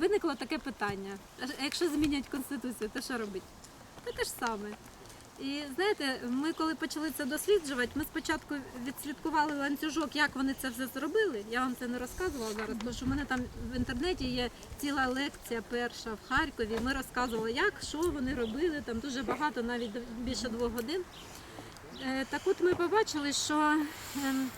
виникло таке питання. Якщо змінять конституцію, то що робити? Та те ж саме. І знаєте, ми коли почали це досліджувати, ми спочатку відслідкували ланцюжок, як вони це все зробили. Я вам це не розказувала зараз, тому що в мене там в інтернеті є ціла лекція перша в Харкові. Ми розказували, як, що вони робили, там дуже багато, навіть більше двох годин. Е, Так от ми побачили, що ем,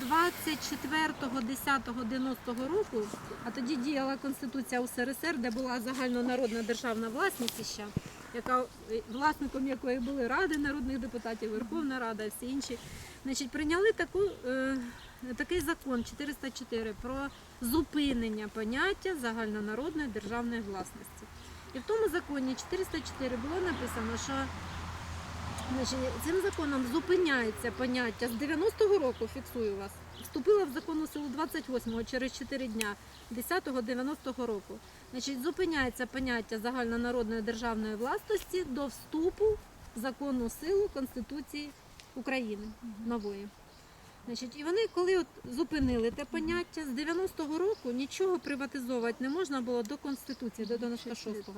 24.10.90 року, а тоді діяла Конституція УСРСР, де була загальнонародна державна власність ще, яка, власником якої були Ради народних депутатів, Верховна Рада і всі інші, значить, прийняли таку, е, такий закон 404 про зупинення поняття загальнонародної державної власності. І в тому законі 404 було написано, що цим законом зупиняється поняття з 90-го року, фіксую вас, вступила в законну силу 28-го через 4 дня 10-го 90-го року. Значить, зупиняється поняття загальнонародної державної власності до вступу в законну силу Конституції України нової. Значить, і вони, коли от зупинили те поняття, з 90-го року нічого приватизовувати не можна було до Конституції, до 96-го.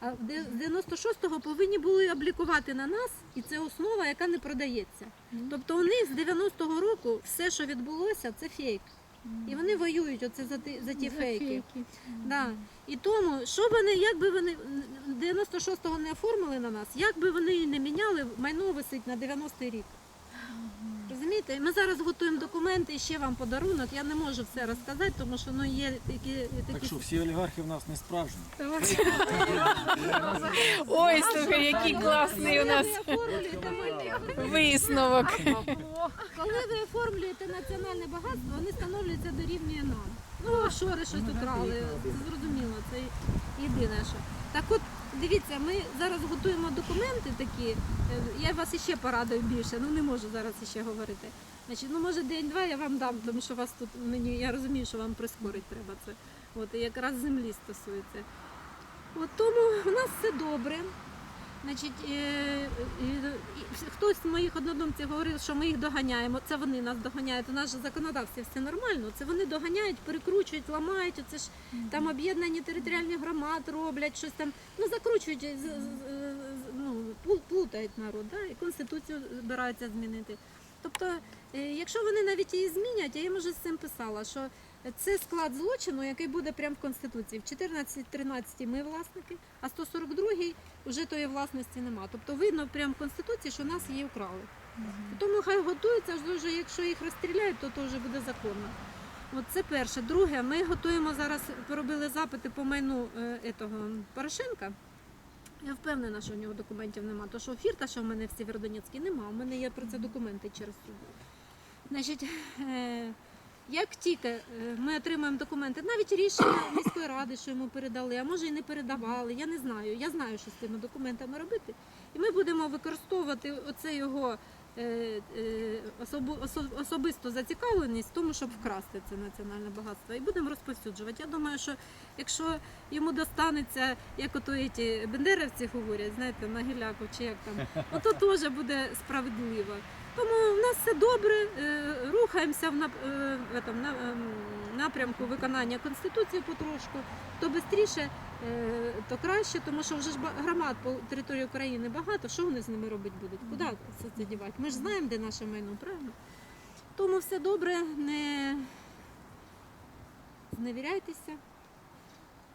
А з 96-го повинні були облікувати на нас, і це основа, яка не продається. Тобто у них з 90-го року все, що відбулося, це фейк. І вони воюють оце за ті, за ті фейки. Да. І тому, що вони, як би вони 96-го не оформили на нас, як би вони не міняли, майно висить на 90-й рік. Розумієте? Ми зараз готуємо документи і ще вам подарунок. Я не можу все розказати, тому що ну, є такі, Так такі що всі олігархи в нас не справжні. Ой, слухай, який класний у нас Ви оформлюєте висновок. Коли ви оформлюєте національне багатство, вони становляться дорівнює нам. Ну, офшори щось украли, це зрозуміло, це єдине, що. Так от, дивіться, ми зараз готуємо документи такі, е, я вас іще порадую більше, ну не можу зараз іще говорити. Значить, ну може день-два я вам дам, тому що вас тут мені, я розумію, що вам прискорить треба це. От, і якраз землі стосується. От тому у нас все добре. Значить, е, е, хтось з моїх однодумців говорив, що ми їх доганяємо. Це вони нас доганяють. У нас же законодавстві все нормально. Це вони доганяють, перекручують, ламають. Оце ж там об'єднані територіальні громад роблять щось там. Ну закручують, ну, плутають народ, да? і конституцію збираються змінити. Тобто, е, якщо вони навіть її змінять, я їм вже з цим писала, що це склад злочину, який буде прямо в Конституції. В 14-13 ми власники, а 142-й вже тої власності нема. Тобто видно прямо в Конституції, що нас її вкрали. Тому хай готуються, дуже, якщо їх розстріляють, то то вже буде законно. От це перше. Друге, ми готуємо зараз, поробили запити по майну е, етого Порошенка. Я впевнена, що у нього документів нема. То що фірта, що в мене в Сєвєродонецькій, нема. У мене є про це документи через суд. Значить, е, як тільки е, ми отримаємо документи, навіть рішення міської ради, що йому передали, а може і не передавали, я не знаю. Я знаю, що з тими документами робити. І ми будемо використовувати оце його е, е, особисту зацікавленість в тому, щоб вкрасти це національне багатство. І будемо розповсюджувати. Я думаю, що якщо йому достанеться, як ото ті бендерівці говорять, знаєте, на гіляку чи як там, ото теж буде справедливо. Тому в нас все добре, е, рухаємося в е, ем, напрямку виконання Конституції потрошку. То швидше, то краще, тому що вже ж громад по території України багато. Що вони з ними робити будуть? Куди це, це дівати? Ми ж знаємо, де наше майно, правильно? Тому все добре, не зневіряйтеся.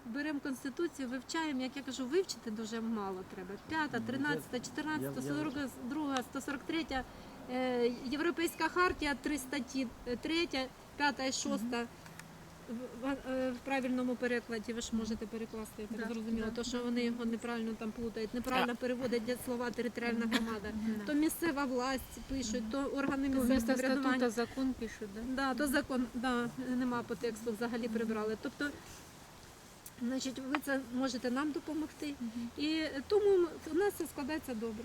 Беремо конституцію, вивчаємо, як я кажу, вивчити дуже мало треба. П'ята, тринадцята, чотирнадцята, Я- я- сорок друга, 143, е, Європейська хартія, три статті, е, третя, п'ята і шоста. В, в- е, в правильному перекладі ви ж можете перекласти, я так Да, зрозуміло, да, то що вони його неправильно там плутають, неправильно переводять для слова територіальна громада. То місцева власть пишуть, то органи місцевого самоврядування. статута закон пишуть, да? Да, то закон да, нема по тексту, взагалі прибрали. Тобто, значить, ви це можете нам допомогти. І тому у нас все складається добре.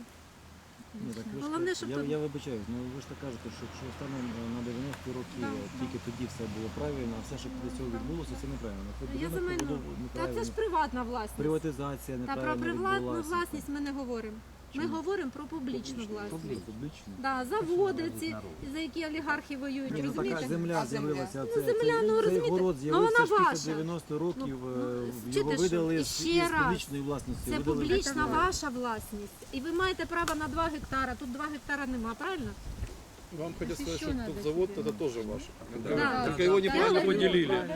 Ні, так ви ж Головне, щоб я, тут- я вибачаюсь, ну ви ж так кажете, що якщо станом е, на 90 роки Да, е, тільки тоді все було правильно, а все, що після цього відбулося, це неправильно. Це Я будинок за побудов Та це ж приватна власність. Приватизація Та неправильно про приватну відбулася. власність ми не говоримо. Ми говоримо про публічну власність. Публічно. Да, заводи ці, за які олігархи воюють, ну така розумієте? земля з'явилася. Ну, Це, земля, ну, цей, розумієте, город ну, з'явився вона ж ваша. 90 років. Ну, е, ну, його чуєте, видали І з, ще із раз. публічної власності. Це видали публічна ваша власність. І ви маєте право на 2 гектара. Тут 2 гектара нема, правильно? Вам хотят сказать, что тут завод это тоже ваш. Да. Только его неправильно Да. поделили.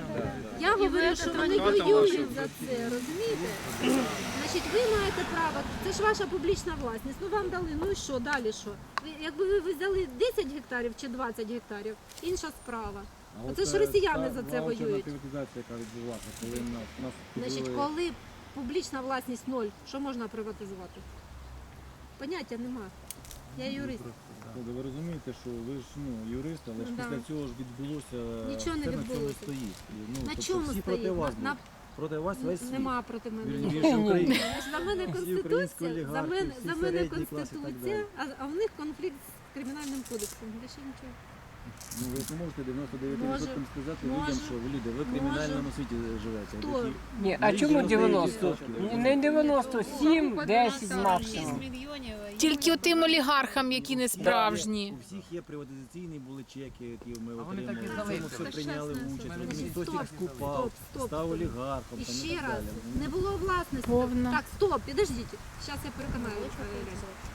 Я говорю, що вони воюють за це, розумієте? Значить, ви маєте право, це ж ваша публічна власність. Ну вам дали, ну і що, далі що? Ви, якби ви- взяли 10 гектарів чи 20 гектарів, інша справа. А Оце ж росіяни за це воюють. приватизація, яка відбулася, коли нас, нас Значить, коли публічна власність ноль, що можна приватизувати? Поняття нема. Я юрист. Тобто Ви розумієте, що ви ж ну, юрист, але ж Ну, да. після цього ж відбулося Нічого не все на цьому відбулося. стоїть. І, ну, На тобто чому всі стоїть? проти вас На- будуть. Проти вас весь світ. Нема проти мене. Вірніше. Україна. За мене Всі українські конституція, за олігархи, мене, всі за мене середній клас і так конституція, а, а в них конфлікт з кримінальним кодексом. Більше нічого. Ну, ви не можете 99% Може, сказати може, людям, що ви люди, ви в кримінальному світі живете. Хто? Такі- Ні, а чому 90? Не 97, 10 максимум. Тільки тим олігархам, які не справжні. У всіх є приватизаційні були чеки, які ми отримали. так і В цьому все прийняли участь. Хтось їх скупав, стоп, стоп, став олігархом І там, і ще так раз, далі. не було власності. Повна. Так, стоп, підождіть. Зараз я переконаю.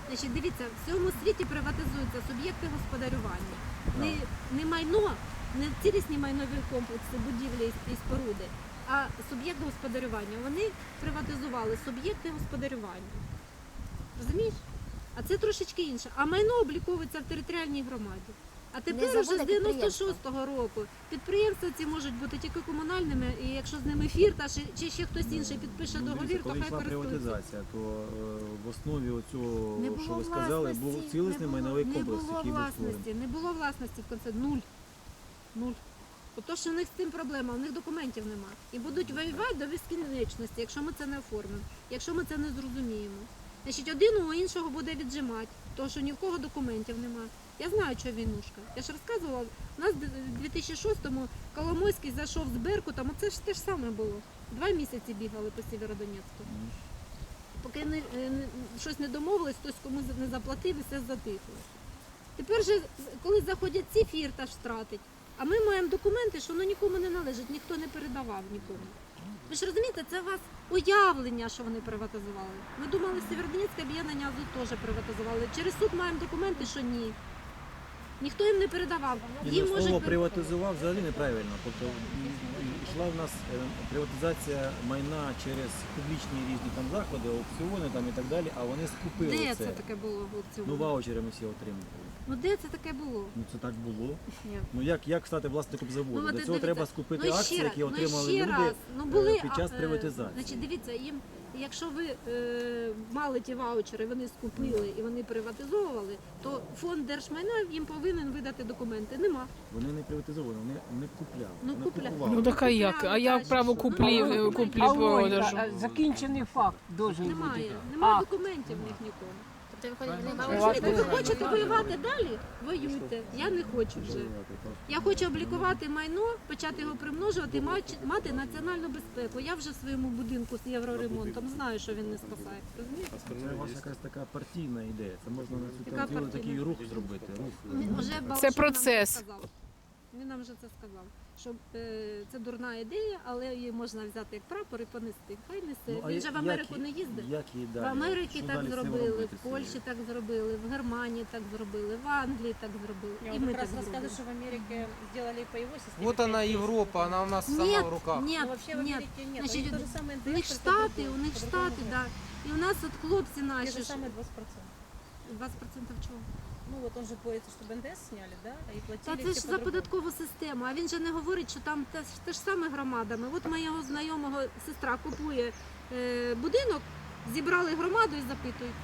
Значить, дивіться, в цьому світі приватизуються суб'єкти господарювання. Не, не майно, не цілісні майнові комплекси, будівлі і- споруди, а суб'єкти господарювання. Вони приватизували суб'єкти господарювання. Розумієш? А це трошечки інше. А майно обліковується в територіальній громаді. А тепер уже з 96-го року підприємства ці можуть бути тільки комунальними, і якщо з ними фірта чи, чи ще хтось інший підпише Ну, договір, то хай йшла користуються. приватизація, то е, в основі оцього, Не що було ви сказали, був власності, цілісний не було- майновий не комплекс, було який був створений. власності, не було власності в конце нуль. Нуль. Ото що в них з цим проблема, у них документів нема. І будуть воювати до безкінечності, якщо ми це не оформимо, якщо ми це не зрозуміємо. Значить, один у іншого буде віджимати, тому що ні в кого документів нема. Я знаю, що війнушка. Я ж розказувала, у нас в 2006-му Коломойський зайшов з Беркутом, оце ж те ж саме було. Два місяці бігали по Сєвєродонецьку. Поки не, е, не- щось не домовились, хтось кому не заплатив і все затихло. Тепер же, коли заходять ці фірта ж втратить, а ми маємо документи, що воно нікому не належить, ніхто не передавав нікому. Ви ж розумієте, це у вас уявлення, що вони приватизували. Ми думали, Сєвєродонецьке об'єднання теж приватизували. Через суд маємо документи, що ні. Ніхто їм не передавав. Їм ну, слово можуть приватизував взагалі неправильно. Тобто м, йшла в нас е, приватизація майна через публічні різні там заходи, аукціони там і так далі, а вони скупили де це. таке було в аукціоні? Ну ваучери ми всі отримували. Ну де це таке було? Ну це так було. Ні. Ну як, як стати власником заводу? Ну, от Для цього дивіться, треба скупити ну, ще акції, раз, які ну, отримали ще люди раз. Ну, е, були, під час а, е, приватизації. Значить, дивіться, їм, якщо ви е, мали ті ваучери, вони скупили і вони приватизовували, то фонд держмайна їм повинен видати документи. Нема. Вони не приватизовували, вони не купляли. Ну, купля- купували. Ну так а як? А як право куплі, куплі А логіка, продажу? а закінчений факт дуже. бути. Немає. Немає А. документів в них нікому. Тобто А вони ви хочете воювати далі? Воюйте. Я не хочу вже. Я хочу облікувати майно, почати його примножувати, і мати- національну безпеку. Я вже в своєму будинку з євроремонтом знаю, що він не спасає. Розумієте? Це ваша якась така партійна ідея. Це можна на такий рух зробити. Це процес. сказав. Він нам вже це сказав. Що е, це дурна ідея, але її можна взяти як прапор і понести. Хай несе. Ну, а Він же в Америку як- не їздить. Як її В? Америці Що так далі з цим зробили, робити в Польщі сьогодні? так зробили, в Германії так зробили, в Англії так зробили. Я І вот ми как так раз рассказываю, зробимо. что в Америке сделали по его системе. Вот она Европа, она у нас сама Нет, в руках. ні, Ну, вообще в ні. Америке нет. Значит, у них то же самое У них только штати, у них по-другому. штати, да. І у нас от хлопці Те наші. же ж- самое 20%. 20% чого? Ну вот он же боится, чтобы НДС сняли, да, и Та платили це все ж за по-другому. податкову систему. А він же не говорить, що там те, ж- те ж саме громадами. От моєго знайомого сестра купує е, будинок, зібрали громаду і запитують,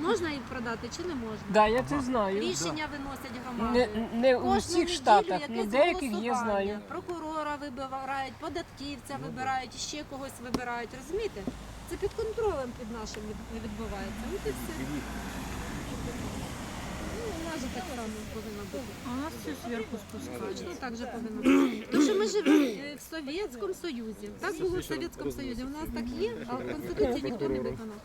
можна її продати чи не можна. Да, я це знаю. Рішення виносять Не, громади. не у Кожну всіх неділю штатах, якесь ну деяких я голосування. знаю. Прокурора вибирають, податківця Ну, вибирають, ще когось вибирають. Розумієте? Це під контролем під нашим від- відбувається. От і все. Же так само повинно бути. А нас все зверху спускають. Точно так же повинно бути. Тому що ми живемо е, в Совєтському Союзі. Так було в Совєтському Союзі. У нас так є, а в Конституції ніхто не виконав.